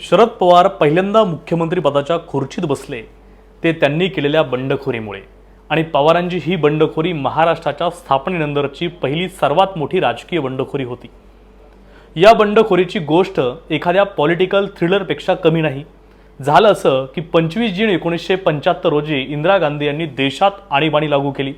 शरद पवार पहिल्यांदा मुख्यमंत्री पदाच्या खुर्चीत बसले. ते त्यांनी केलेल्या बंडखोरीमुळे. आणि पवारांची ही बंडखोरी महाराष्ट्राच्या स्थापनेनंतरची पहिली सर्वात मोठी राजकीय बंडखोरी होती. या बंडखोरीची गोष्ट एखाद्या पॉलिटिकल थ्रिलरपेक्षा कमी नाही. झालं असं की पंचवीस जून एकोणीसशे पंच्याहत्तर रोजी इंदिरा गांधी यांनी देशात आणीबाणी लागू केली.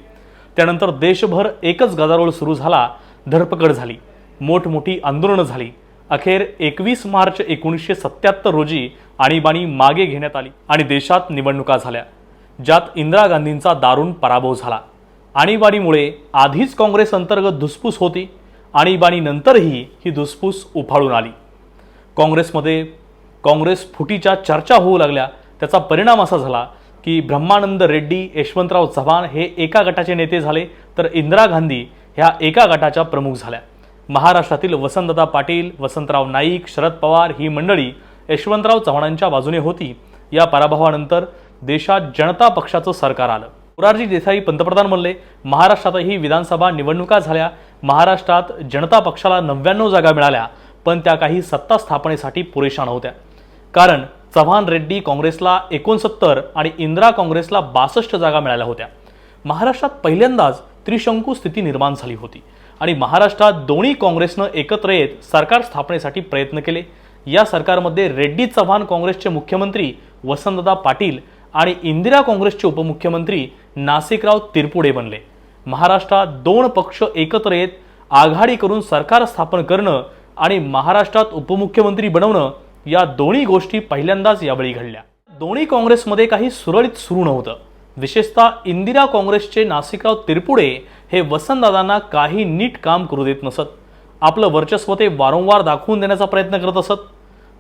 त्यानंतर देशभर एकच गदारोळ सुरू झाला धरपकड झाली. मोठमोठी आंदोलनं झाली. अखेर एकवीस मार्च एकोणीसशे सत्याहत्तर रोजी आणीबाणी मागे घेण्यात आली आणि देशात निवडणुका झाल्या ज्यात इंदिरा गांधींचा दारुण पराभव झाला. आणीबाणीमुळे आधीच काँग्रेस अंतर्गत धुसफूस होती आणीबाणीनंतरही ही धुसफूस उफाळून आली. काँग्रेसमध्ये काँग्रेस फुटीच्या चर्चा होऊ लागल्या त्याचा परिणाम असा झाला की ब्रह्मानंद रेड्डी यशवंतराव चव्हाण हे एका गटाचे नेते झाले तर इंदिरा गांधी ह्या एका गटाच्या प्रमुख झाल्या. महाराष्ट्रातील वसंतदादा पाटील वसंतराव नाईक शरद पवार ही मंडळी यशवंतराव चव्हाणांच्या बाजूने होती. या पराभवानंतर देशात जनता पक्षाचं सरकार आलं. मोरारजी देसाई पंतप्रधान म्हणले महाराष्ट्रातही विधानसभा निवडणुका झाल्या. महाराष्ट्रात जनता पक्षाला नव्याण्णव जागा मिळाल्या पण त्या काही सत्ता स्थापनेसाठी पुरेशा नव्हत्या. कारण चव्हाण रेड्डी काँग्रेसला एकोणसत्तर आणि इंदिरा काँग्रेसला बासष्ट जागा मिळाल्या होत्या. महाराष्ट्रात पहिल्यांदाच त्रिशंकू स्थिती निर्माण झाली होती. आणि महाराष्ट्रात दोन्ही काँग्रेसनं एकत्र येत सरकार स्थापनेसाठी प्रयत्न केले. या सरकारमध्ये रेड्डी चव्हाण काँग्रेसचे मुख्यमंत्री वसंतदा पाटील आणि इंदिरा काँग्रेसचे उपमुख्यमंत्री नासिकराव तिरपुडे बनले. महाराष्ट्रात दोन पक्ष एकत्र येत आघाडी करून सरकार स्थापन करणं आणि महाराष्ट्रात उपमुख्यमंत्री बनवणं या दोन्ही गोष्टी पहिल्यांदाच यावेळी घडल्या. दोन्ही काँग्रेसमध्ये काही सुरळीत सुरू नव्हतं. विशेषतः इंदिरा काँग्रेसचे नासिकराव तिरपुडे हे वसंतदादांना काही नीट काम करू देत नसत. आपलं वर्चस्व ते वारंवार दाखवून देण्याचा प्रयत्न करत असत.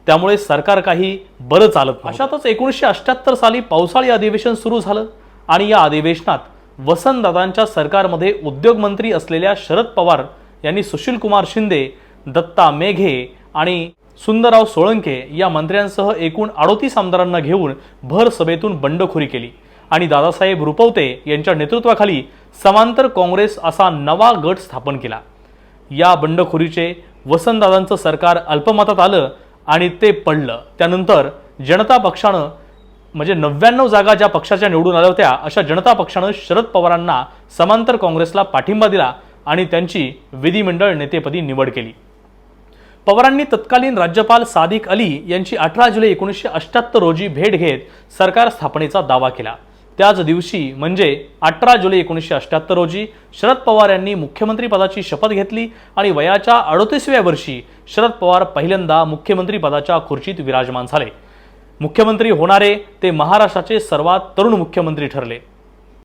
त्यामुळे सरकार काही बरं चालत अशातच एकोणीसशे अठ्ठ्याहत्तर साली पावसाळी अधिवेशन सुरू झालं आणि या अधिवेशनात वसंतदादांच्या सरकारमध्ये उद्योगमंत्री असलेल्या शरद पवार यांनी सुशीलकुमार शिंदे दत्ता मेघे आणि सुंदरराव सोळंके या मंत्र्यांसह एकूण अडोतीस आमदारांना घेऊन भर सभेतून बंडखोरी केली. आणि दादासाहेब रुपवते यांच्या नेतृत्वाखाली समांतर काँग्रेस असा नवा गट स्थापन केला. या बंडखोरीचे वसंतदादांचं सरकार अल्पमतात आलं आणि ते पडलं. त्यानंतर जनता पक्षानं म्हणजे नव्याण्णव जागा ज्या पक्षाच्या निवडून आल्या होत्या अशा जनता पक्षानं शरद पवारांना समांतर काँग्रेसला पाठिंबा दिला आणि त्यांची विधिमंडळ नेतेपदी निवड केली. पवारांनी तत्कालीन राज्यपाल सादिक अली यांची अठरा जुलै एकोणीसशे अठ्ठ्याहत्तर रोजी भेट घेत सरकार स्थापनेचा दावा केला. त्याच दिवशी म्हणजे अठरा जुलै एकोणीसशे अठ्ठ्याहत्तर रोजी शरद पवार यांनी मुख्यमंत्रीपदाची शपथ घेतली आणि वयाच्या अडोतीसव्या वर्षी शरद पवार पहिल्यांदा मुख्यमंत्रीपदाच्या खुर्चीत विराजमान झाले. मुख्यमंत्री होणारे ते महाराष्ट्राचे सर्वात तरुण मुख्यमंत्री ठरले.